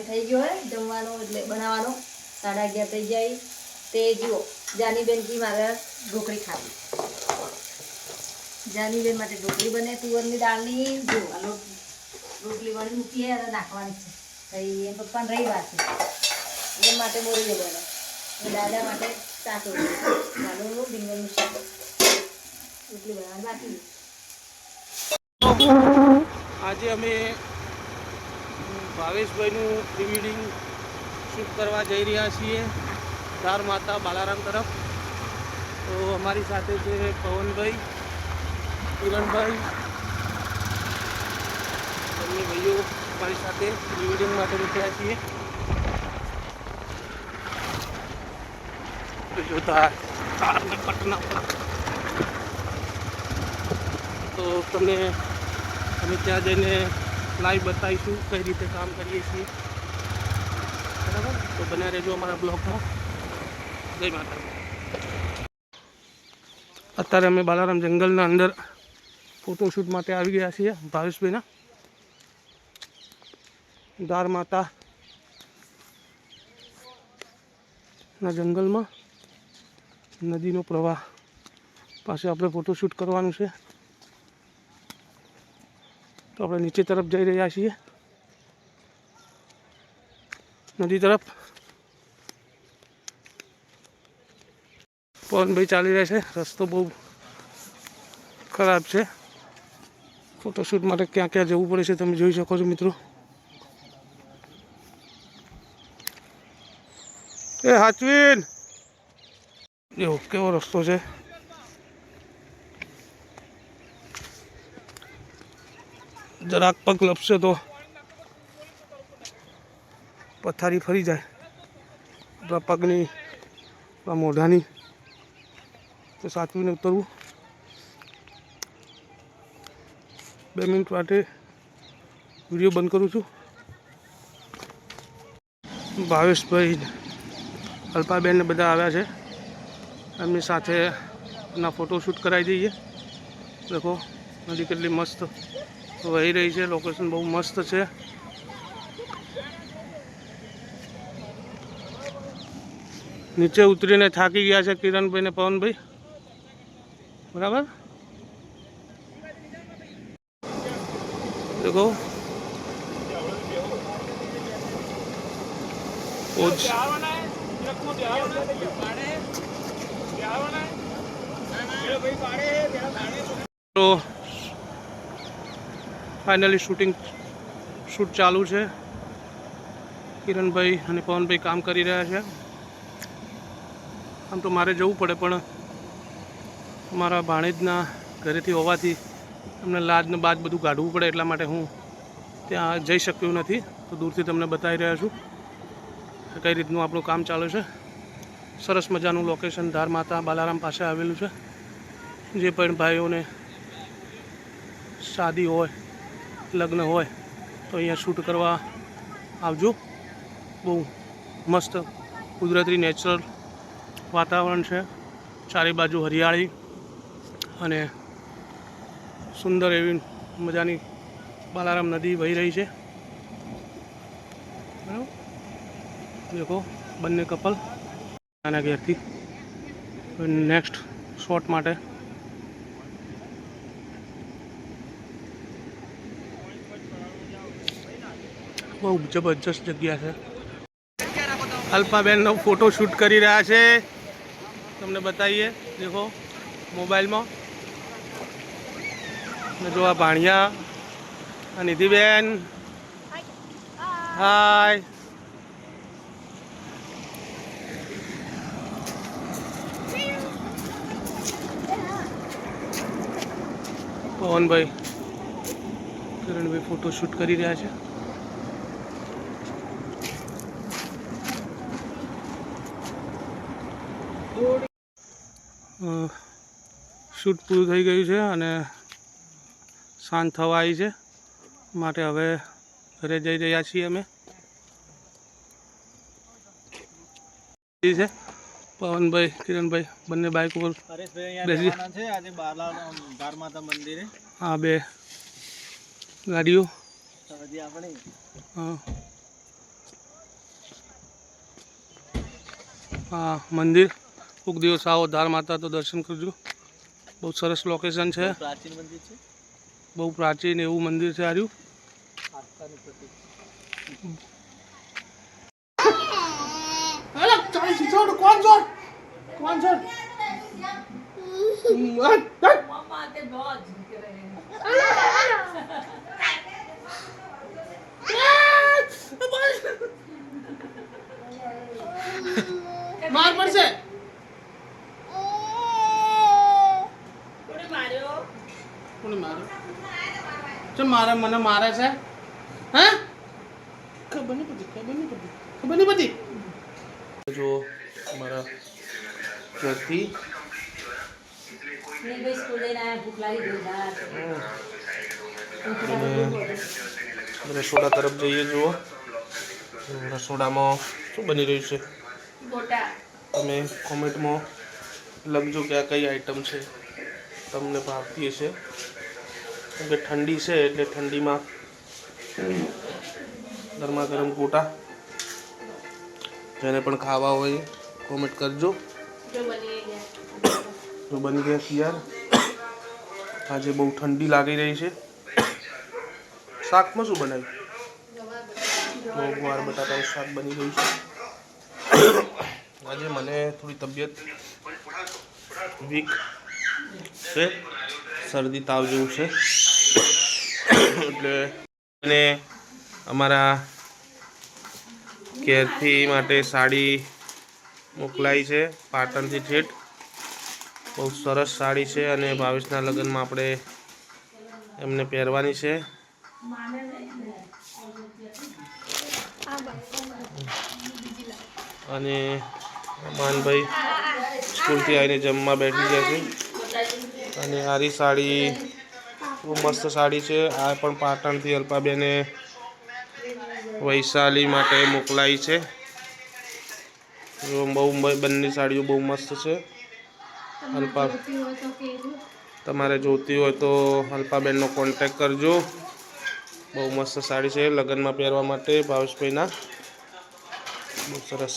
Time થઈ ગયો હોય જમવાનો એટલે બનાવવાનો, સાડા અગિયાર થઈ જાય તે જુઓ, જાનીબેન કી મારે ઢોકળી ખાવી. જાનીબેન માટે ઢોકળી બને તુવરની દાળની. જુઓ આ રોટલી વળી મૂકીએ અને નાખવાની છે. એ પપ્પાને રહી વાત છે. એ માટે મોરી બને દાદા માટે ચાટો ચાલો રીંગણનું શાક. રોટલી બનાવવાની બાકી આજે અમે ભાવેશભાઈનું પ્રી શૂટ કરવા જઈ રહ્યા છીએ ધાર માતા બાલારામ તરફ. તો અમારી સાથે છે પવનભાઈ, કિરણભાઈ. બંને ભાઈઓ અમારી સાથે પ્રી માટે નીકળ્યા છીએ. જોતા ધારને પટના તો તમને અમે ત્યાં જઈને લાઈવ બતાવીશું, કઈ રીતે કામ કરીએ છીએ. બરાબર? તો બન્યા રહેજો અમારા બ્લોગમાં. જય માતા અત્યારે અમે બાલારામ જંગલના અંદર ફોટોશૂટ માટે આવી ગયા છીએ, ભાવેશભાઈના. દાર માતા. ના જંગલમાં નદીનો પ્રવાહ. પાસે આપણે ફોટોશૂટ કરવાનું છે. તો આપણે નીચે તરફ જઈ રહ્યા છીએ નદી તરફ પવનભાઈ ચાલી રહ્યા છે રસ્તો બહુ ખરાબ છે ફોટોશૂટ માટે ક્યાં ક્યાં જવું પડે છે તમે જોઈ શકો છો મિત્રો એ હાચવીન જો કેવો રસ્તો છે જરાક પગ લપસે તો પથારી ફરી જાય. આપણા પગની, આપણા મોઢાની. તો સાચવીને ઉતરવું. બે મિનિટ માટે વીડિયો બંધ કરું છું. ભાવેશભાઈ અલ્પાબેન બધા આવ્યા છે. એમની સાથે ના ફોટોશૂટ કરાવી દઈએ. દેખો, નદી કેટલી મસ્ત વહી રહી છે. લોકેશન બહુ મસ્ત છે. નીચે ઉતરીને થાકી ગયા છે કિરણભાઈ ને પવનભાઈ. બરાબર? પોચ તો ફાઇનલી શૂટિંગ શૂટ ચાલુ છે. કિરણભાઈ અને પવનભાઈ કામ કરી રહ્યા છે. આમ તો મારે જવું પડે, પણ મારા ભાણેજના ઘરેથી હોવાથી એમને લાજ ને બાજ બધું કાઢવું પડે એટલા માટે હું ત્યાં જઈ શક્યો નથી. તો દૂરથી તમને બતાવી રહ્યા છું કઈ રીતનું આપણું કામ ચાલે છે. સરસ મજાનું લોકેશન ધાર માતા બાલારામ પાસે આવેલું છે. જે પણ ભાઈઓને શાદી હોય લગ્ન હોય તો અહીંયા શૂટ કરવા આવજો. બહુ મસ્ત કુદરતી નેચરલ વાતાવરણ છે. ચારે બાજુ હરિયાળી અને સુંદર એવી મજાની બાલારામ નદી વહી રહી છે. બરાબર? દેખો, બંને કપલ. આના ઘેરથી. નેક્સ્ટ શોટ માટે બહુ જબરજસ્ત જગ્યા છે. અલ્પાબેનનો ફોટો શૂટ કરી રહ્યા છે. તમને બતાવીએ. દેખો, મોબાઈલમાં. ને જો આ ભાણિયા આ નિધિબેન. હાય. પવનભાઈ કિરણભાઈ ફોટો શૂટ કરી રહ્યા છે. શૂટ પૂરું થઈ ગયું છે અને સાંજ થવા આવી છે. માટે હવે ઘરે જઈ રહ્યા છીએ અમે. છે. પવનભાઈ કિરણભાઈ બંને બાઇક ઉપર બેસી મંદિરે. હા બે ગાડીઓ. હા. હા મંદિર. કોઈક દિવસ આવો ધાર માતા તો દર્શન કરજો. બહુ સરસ લોકેશન છે. પ્રાચીન મંદિર છે? બહુ પ્રાચીન એવું મંદિર છે આર્યું. માર પડશે. મારે મને મારે છે? હા? ખબર નહીં પડી ખબર નહીં પડી ખબર નહીં પડી. જો મારા ઘરથી રસોડા તરફ જઈએ જુઓ. રસોડામાં શું બની રહ્યું છે? તમે કોમેન્ટમાં લખજો કે આ કઈ આઈટમ છે. તમને ભાવતી હશે. કે ઠંડી છે એટલે ઠંડીમાં ગરમા ગરમ ગોટા. જેને પણ ખાવા હોય કોમેન્ટ કરજો. જો બની ગયા. તૈયાર. આજે બહુ ઠંડી લાગી રહી છે. શાકમાં શું બનાવ્યું? તો ગુવાર બટાટાનું શાક બની ગયું છે. આજે મને થોડી તબિયત વીક છે. શરદી તાવ જેવું છે. એટલે અને અમારા કેરથી માટે સાડી મોકલાઈ છે, પાટણથી ઠેઠ. બહુ સરસ સાડી છે અને ભાવેશના લગ્નમાં આપણે એમને પહેરવાની છે. અને માનભાઈ સ્કૂલથી આવીને જમવા બેઠી ગયા છે. અને આરી સાડી બહુ મસ્ત સાડી છે. આ પણ પાટણથી અલ્પાબેને વૈશાલી માટે મોકલાઈ છે. બહુ બંને સાડીઓ બહુ મસ્ત છે. અલ્પા તમારે જોતી હોય તો અલ્પાબેનનો કોન્ટેક કરજો. બહુ મસ્ત સાડી છે. લગ્નમાં પહેરવા માટે ભાવેશભાઈના. બહુ સરસ.